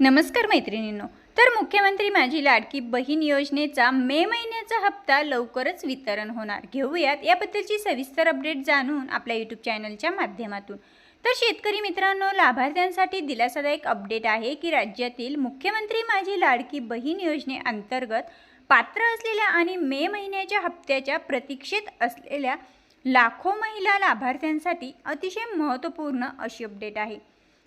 नमस्कार मैत्रिणींनो. तर मुख्यमंत्री माझी लाडकी बहीण योजनेचा मे महिन्याचा हप्ता लवकरच वितरण होणार. घेऊयात याबद्दलची सविस्तर अपडेट जाणून आपल्या यूट्यूब चॅनलच्या माध्यमातून. तर शेतकरी मित्रांनो लाभार्थ्यांसाठी दिलासादायक अपडेट आहे की राज्यातील मुख्यमंत्री माझी लाडकी बहीण योजनेअंतर्गत पात्र असलेल्या आणि मे महिन्याच्या हप्त्याच्या प्रतीक्षेत असलेल्या लाखो महिला लाभार्थ्यांसाठी अतिशय महत्त्वपूर्ण अशी अपडेट आहे.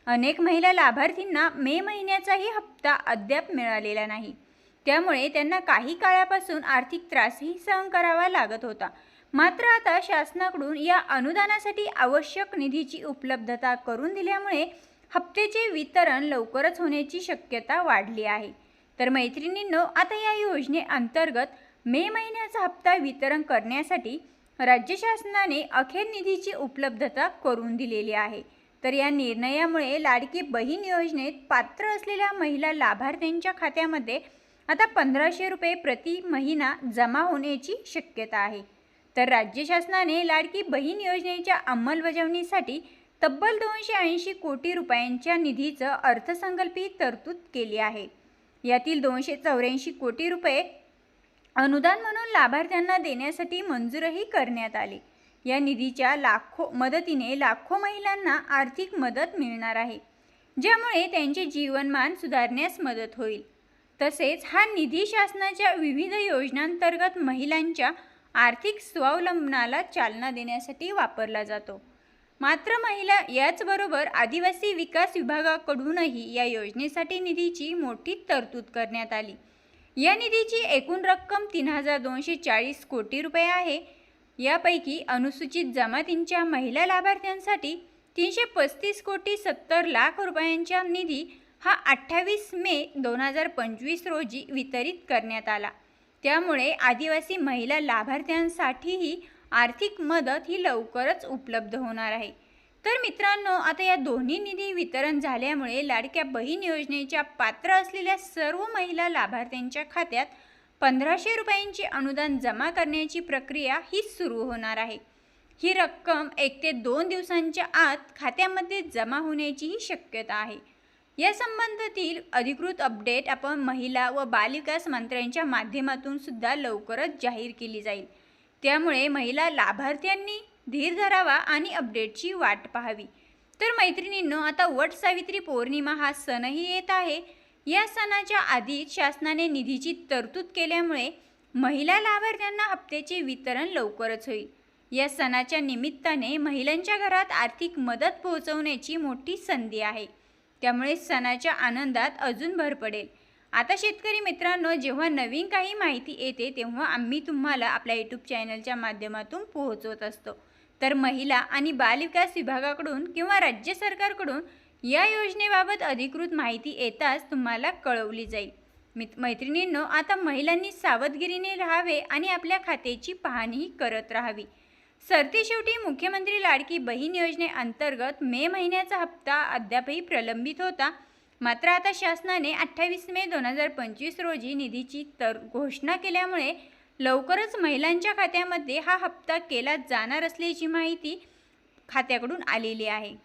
अनेक महिला लाभार्थींना मे महिन्याचाही हप्ता अद्याप मिळालेला नाही. त्यामुळे त्यांना काही काळापासून आर्थिक त्रासही सहन करावा लागत होता. मात्र आता शासनाकडून या अनुदानासाठी आवश्यक निधीची उपलब्धता करून दिल्यामुळे हप्त्याचे वितरण लवकरच होण्याची शक्यता वाढली आहे. तर मैत्रिणींनो आता या योजनेअंतर्गत मे महिन्याचा हप्ता वितरण करण्यासाठी राज्य शासनाने अखेर निधीची उपलब्धता करून दिलेली आहे. तर या निर्णयामुळे लाडकी बहीण योजनेत पात्र असलेल्या महिला लाभार्थ्यांच्या खात्यामध्ये आता पंधराशे रुपये प्रति महिना जमा होण्याची शक्यता आहे. तर राज्य शासनाने लाडकी बहीण योजनेच्या अंमलबजावणीसाठी तब्बल दोनशे ऐंशी कोटी रुपयांच्या निधीचं अर्थसंकल्पी तरतूद केली आहे. यातील दोनशे चौऱ्याऐंशी कोटी रुपये अनुदान म्हणून लाभार्थ्यांना देण्यासाठी मंजूरही करण्यात आले. या निधीच्या लाखो मदतीने लाखो महिलांना आर्थिक मदत मिळणार आहे ज्यामुळे त्यांचे जीवनमान सुधारण्यास मदत होईल. तसेच हा निधी शासनाच्या विविध योजनांतर्गत महिलांच्या आर्थिक स्वावलंबनाला चालना देण्यासाठी वापरला जातो. मात्र महिला याचबरोबर आदिवासी विकास विभागाकडूनही या योजनेसाठी निधीची मोठी तरतूद करण्यात आली. या निधीची एकूण रक्कम तीन हजार दोनशे चाळीस कोटी रुपये आहे. यापैकी अनुसूचित जमातींच्या महिला लाभार्थ्यांसाठी तीनशे पस्तीस कोटी सत्तर लाख रुपयांचा निधी हा अठ्ठावीस मे दोन हजार पंचवीस रोजी वितरित करण्यात आला. त्यामुळे आदिवासी महिला लाभार्थ्यांसाठीही आर्थिक मदत ही लवकरच उपलब्ध होणार आहे. तर मित्रांनो आता या दोन्ही निधी वितरण झाल्यामुळे लाडक्या बहीण योजनेच्या पात्र असलेल्या सर्व महिला लाभार्थ्यांच्या खात्यात पंधराशे रुपयांचे अनुदान जमा करण्याची प्रक्रिया ही सुरू होणार आहे. ही रक्कम एक ते दोन दिवसांच्या आत खात्यामध्ये जमा होण्याचीही शक्यता आहे. या संबंधातील अधिकृत अपडेट आपण महिला व बालविकास मंत्र्यांच्या माध्यमातून सुद्धा लवकरच जाहीर केली जाईल. त्यामुळे महिला लाभार्थ्यांनी धीर धरावा आणि अपडेटची वाट पाहावी. तर मैत्रिणींनो आता वट सावित्री पौर्णिमा हा सणही येत आहे. या सणाच्या आधीच शासनाने निधीची तरतूद केल्यामुळे महिला लाभार्थ्यांना हप्त्याचे वितरण लवकरच होईल. या सणाच्या निमित्ताने महिलांच्या घरात आर्थिक मदत पोहोचवण्याची मोठी संधी आहे. त्यामुळे सणाच्या आनंदात अजून भर पडेल. आता शेतकरी मित्रांनो जेव्हा नवीन काही माहिती येते तेव्हा आम्ही तुम्हाला आपल्या यूट्यूब चॅनलच्या माध्यमातून पोहोचवत असतो. तर महिला आणि बालविकास विभागाकडून किंवा राज्य सरकारकडून या योजनेबाबत अधिकृत माहिती येताच तुम्हाला कळवली जाईल. मित मैत्रिणींनो आता महिलांनी सावधगिरीने राहावे आणि आपल्या खात्याची पाहणीही करत राहावी. सरतेशेवटी मुख्यमंत्री लाडकी बहीण योजनेअंतर्गत मे महिन्याचा हप्ता अद्यापही प्रलंबित होता. मात्र आता शासनाने अठ्ठावीस मे दोन हजार पंचवीस रोजी निधीची तर घोषणा केल्यामुळे लवकरच महिलांच्या खात्यामध्ये हा हप्ता केला जाणार असल्याची माहिती खात्याकडून आलेली आहे.